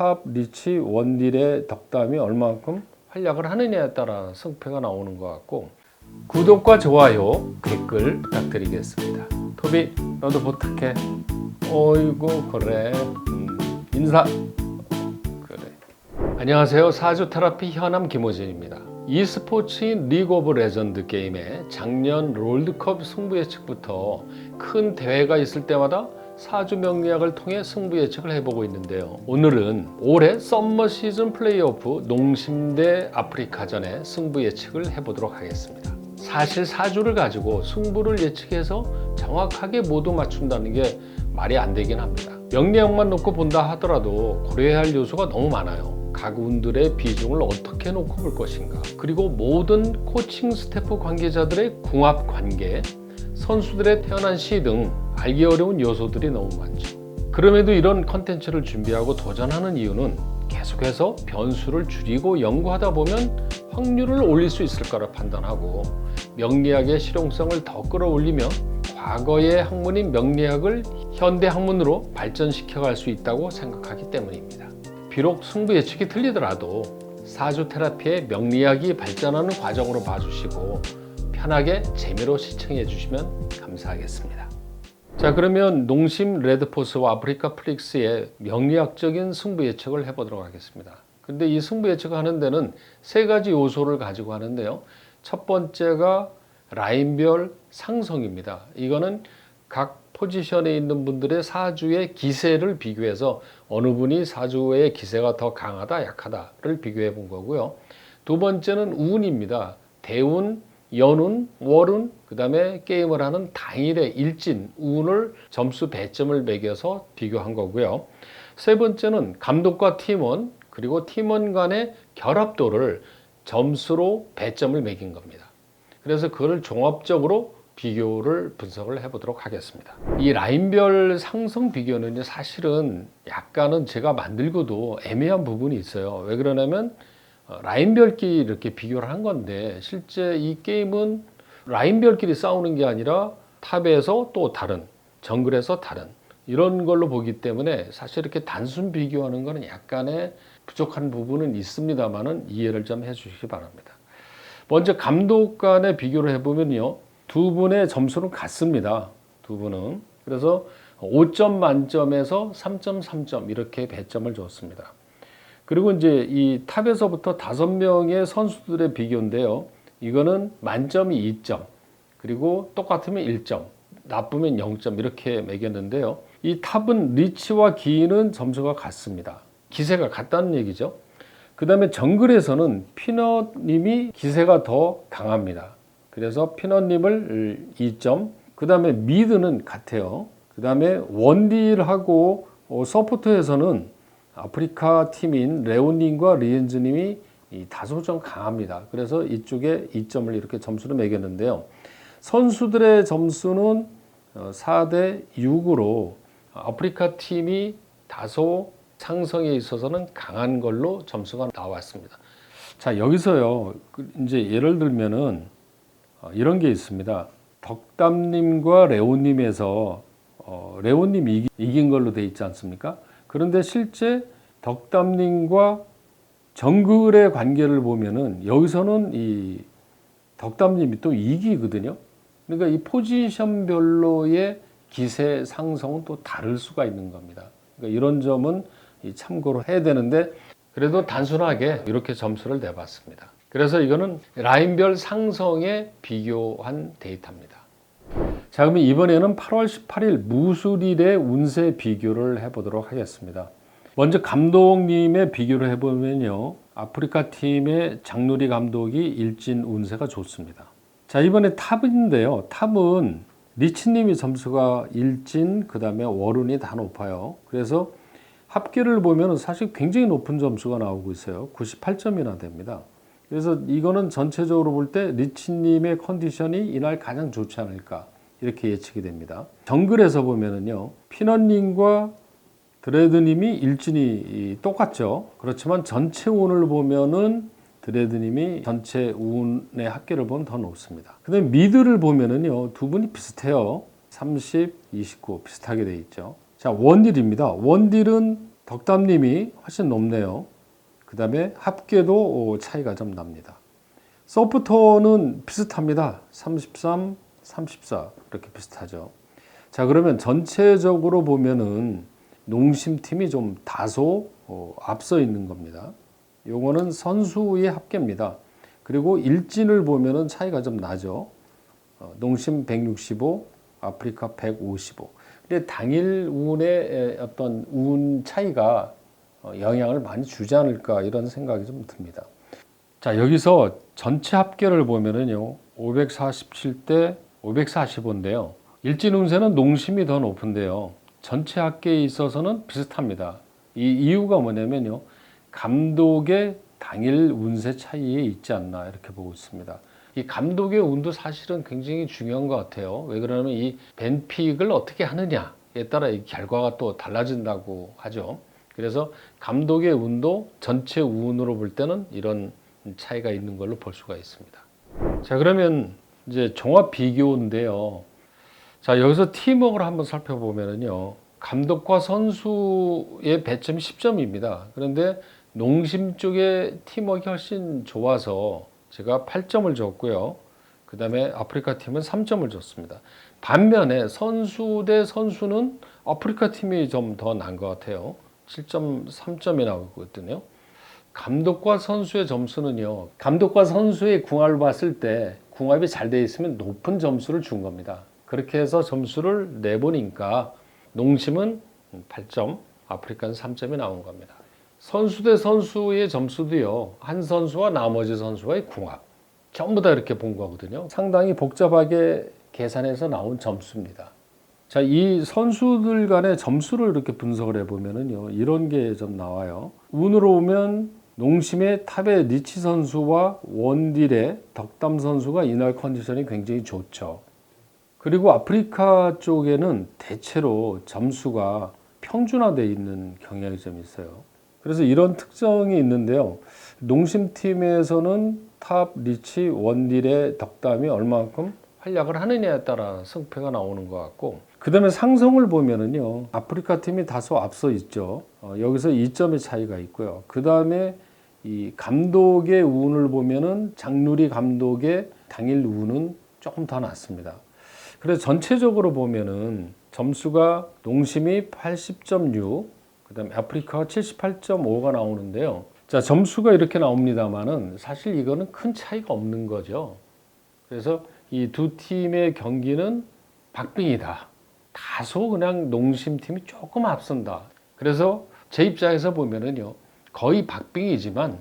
탑, 리치, 원딜의 덕담이 얼마만큼 활약을 하느냐에 따라 승패가 나오는 것 같고 구독과 좋아요, 댓글 부탁드리겠습니다. 토비 너도 부탁해. 어이구 그래. 음, 인사. 그래. 안녕하세요. 사주 테라피 현암 김호진입니다. e스포츠인 리그 오브 레전드 게임의 작년 롤드컵 승부 예측부터 큰 대회가 있을 때마다 사주 명리학을 통해 승부 예측을 해보고 있는데요. 오늘은 올해 썸머 시즌 플레이오프 농심대 아프리카전의 승부 예측을 해보도록 하겠습니다. 사실 사주를 가지고 승부를 예측해서 정확하게 모두 맞춘다는 게 말이 안 되긴 합니다. 명리학만 놓고 본다 하더라도 고려해야 할 요소가 너무 많아요. 각 운들의 비중을 어떻게 놓고 볼 것인가. 그리고 모든 코칭 스태프 관계자들의 궁합 관계, 선수들의 태어난 시 등 알기 어려운 요소들이 너무 많죠. 그럼에도 이런 컨텐츠를 준비하고 도전하는 이유는 계속해서 변수를 줄이고 연구하다 보면 확률을 올릴 수 있을 거라 판단하고 명리학의 실용성을 더 끌어올리며 과거의 학문인 명리학을 현대 학문으로 발전시켜 갈 수 있다고 생각하기 때문입니다. 비록 승부 예측이 틀리더라도 사주 테라피의 명리학이 발전하는 과정으로 봐주시고 편하게 재미로 시청해 주시면 감사하겠습니다. 자 그러면 농심 레드포스와 아프리카 플릭스의 명리학적인 승부 예측을 해보도록 하겠습니다. 근데 이 승부 예측을 하는 데는 세 가지 요소를 가지고 하는데요. 첫 번째가 라인별 상성입니다. 이거는 각 포지션에 있는 분들의 사주의 기세를 비교해서 어느 분이 사주의 기세가 더 강하다 약하다를 비교해 본 거고요. 두 번째는 운입니다. 대운, 연운, 월운, 그 다음에 게임을 하는 당일의 일진, 운을 점수 배점을 매겨서 비교한 거고요. 세 번째는 감독과 팀원, 그리고 팀원 간의 결합도를 점수로 배점을 매긴 겁니다. 그래서 그걸 종합적으로 비교를 분석을 해보도록 하겠습니다. 이 라인별 상승 비교는 사실은 약간은 제가 만들고도 애매한 부분이 있어요. 왜 그러냐면 어, 라인별끼리 이렇게 비교를 한 건데 실제 이 게임은 라인별끼리 싸우는 게 아니라 탑에서 또 다른 정글에서 다른 이런 걸로 보기 때문에 사실 이렇게 단순 비교하는 거는 약간의 부족한 부분은 있습니다만은 이해를 좀 해주시기 바랍니다. 먼저 감독 간의 비교를 해보면요. 두 분의 점수는 같습니다. 두 분은. 그래서 5점 만점에서 3.3점 이렇게 배점을 줬습니다. 그리고 이제 이 탑에서부터 다섯 명의 선수들의 비교인데요. 이거는 만점이 2점, 그리고 똑같으면 1점, 나쁘면 0점 이렇게 매겼는데요. 이 탑은 리치와 기인은 점수가 같습니다. 기세가 같다는 얘기죠. 그 다음에 정글에서는 피넛님이 기세가 더 강합니다. 그래서 피넛님을 2점, 그 다음에 미드는 같아요. 그 다음에 원딜하고 어, 서포터에서는 아프리카 팀인 레오님과 리엔즈님이 다소 좀 강합니다. 그래서 이쪽에 2점을 이렇게 점수를 매겼는데요. 선수들의 점수는 4대 6으로 아프리카 팀이 다소 상성에 있어서는 강한 걸로 점수가 나왔습니다. 자 여기서요 그 이제 예를 들면은 어, 이런 게 있습니다. 덕담님과 레오님에서 어, 레오님이 이긴 걸로 돼 있지 않습니까? 그런데 실제 덕담님과 정글의 관계를 보면은 여기서는 이 덕담님이 또 이기거든요. 그러니까 이 포지션별로의 기세 상성은 또 다를 수가 있는 겁니다. 그러니까 이런 점은 참고로 해야 되는데 그래도 단순하게 이렇게 점수를 내봤습니다. 그래서 이거는 라인별 상성에 비교한 데이터입니다. 자, 그러면 이번에는 8월 18일 무술일의 운세 비교를 해보도록 하겠습니다. 먼저 감독님의 비교를 해보면요. 아프리카 팀의 장누리 감독이 일진 운세가 좋습니다. 자, 이번에 탑인데요. 탑은 리치님이 점수가 일진, 그 다음에 월운이 다 높아요. 그래서 합계를 보면 사실 굉장히 높은 점수가 나오고 있어요. 98점이나 됩니다. 그래서 이거는 전체적으로 볼 때 리치님의 컨디션이 이날 가장 좋지 않을까 이렇게 예측이 됩니다. 정글에서 보면은요 피넛님과 드레드님이 일진이 똑같죠. 그렇지만 전체 운을 보면은 드레드님이 전체 운의 합계를 보면 더 높습니다. 그다음에 미드를 보면은요 두 분이 비슷해요. 30, 29 비슷하게 돼 있죠. 자 원딜입니다. 원딜은 덕담님이 훨씬 높네요. 그 다음에 합계도 어, 차이가 좀 납니다. 서프터는 비슷합니다. 33, 34 이렇게 비슷하죠. 자 그러면 전체적으로 보면은 농심팀이 좀 다소 어, 앞서 있는 겁니다. 요거는 선수의 합계입니다. 그리고 일진을 보면은 차이가 좀 나죠. 어, 농심 165, 아프리카 155. 근데 당일 운의 어떤 운 차이가 어, 영향을 많이 주지 않을까 이런 생각이 좀 듭니다. 자 여기서 전체 합계를 보면은요 547대 545인데요. 일진 운세는 농심이 더 높은데요. 전체 합계에 있어서는 비슷합니다. 이 이유가 뭐냐면요. 감독의 당일 운세 차이에 있지 않나 이렇게 보고 있습니다. 이 감독의 운도 사실은 굉장히 중요한 것 같아요. 왜 그러냐면 이 벤픽을 어떻게 하느냐에 따라 이 결과가 또 달라진다고 하죠. 그래서 감독의 운도 전체 운으로 볼 때는 이런 차이가 있는 걸로 볼 수가 있습니다. 자, 그러면 이제 종합 비교인데요. 자, 여기서 팀워크를 한번 살펴보면요. 감독과 선수의 배점이 10점입니다. 그런데 농심 쪽의 팀워크가 훨씬 좋아서 제가 8점을 줬고요. 그 다음에 아프리카 팀은 3점을 줬습니다. 반면에 선수 대 선수는 아프리카 팀이 좀더 나은 것 같아요. 7.3점이 나오거든요. 감독과 선수의 점수는요. 감독과 선수의 궁합을 봤을 때 궁합이 잘 돼 있으면 높은 점수를 준 겁니다. 그렇게 해서 점수를 내보니까 농심은 8점, 아프리카는 3점이 나온 겁니다. 선수 대 선수의 점수도요. 한 선수와 나머지 선수와의 궁합. 전부 다 이렇게 본 거거든요. 상당히 복잡하게 계산해서 나온 점수입니다. 자, 이 선수들 간의 점수를 이렇게 분석을 해보면은요, 이런 게 좀 나와요. 운으로 오면 농심의 탑의 리치 선수와 원딜의 덕담 선수가 이날 컨디션이 굉장히 좋죠. 그리고 아프리카 쪽에는 대체로 점수가 평준화되어 있는 경향이 좀 있어요. 그래서 이런 특성이 있는데요. 농심팀에서는 탑 리치 원딜의 덕담이 얼마만큼 활약을 하느냐에 따라 승패가 나오는 것 같고 그 다음에 상성을 보면은요 아프리카 팀이 다소 앞서 있죠. 어, 여기서 2점의 차이가 있고요. 그 다음에 이 감독의 운을 보면은 장누리 감독의 당일 운은 조금 더 낫습니다. 그래서 전체적으로 보면은 점수가 농심이 80.6 그 다음에 아프리카가 78.5가 나오는데요. 자 점수가 이렇게 나옵니다만은 사실 이거는 큰 차이가 없는 거죠. 그래서 이 두 팀의 경기는 박빙이다. 다소 그냥 농심팀이 조금 앞선다. 그래서 제 입장에서 보면은요, 거의 박빙이지만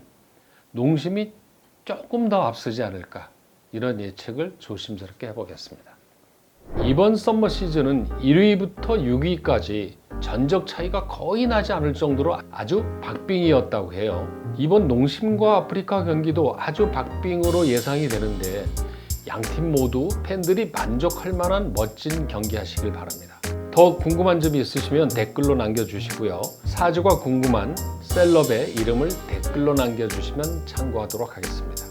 농심이 조금 더 앞서지 않을까. 이런 예측을 조심스럽게 해보겠습니다. 이번 썸머 시즌은 1위부터 6위까지 전적 차이가 거의 나지 않을 정도로 아주 박빙이었다고 해요. 이번 농심과 아프리카 경기도 아주 박빙으로 예상이 되는데 양팀 모두 팬들이 만족할 만한 멋진 경기 하시길 바랍니다. 더 궁금한 점이 있으시면 댓글로 남겨주시고요. 사주가 궁금한 셀럽의 이름을 댓글로 남겨주시면 참고하도록 하겠습니다.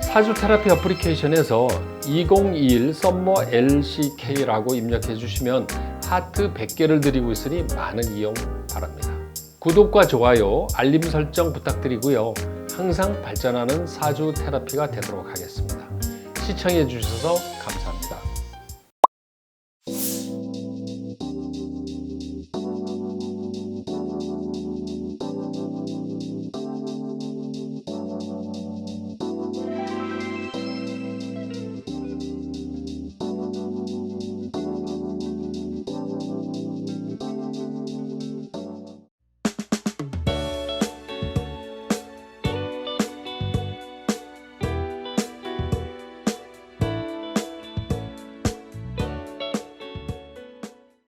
사주 테라피 어플리케이션에서 2021 썸머 LCK라고 입력해 주시면 하트 100개를 드리고 있으니 많은 이용 바랍니다. 구독과 좋아요, 알림 설정 부탁드리고요. 항상 발전하는 사주 테라피가 되도록 하겠습니다. 시청해 주셔서.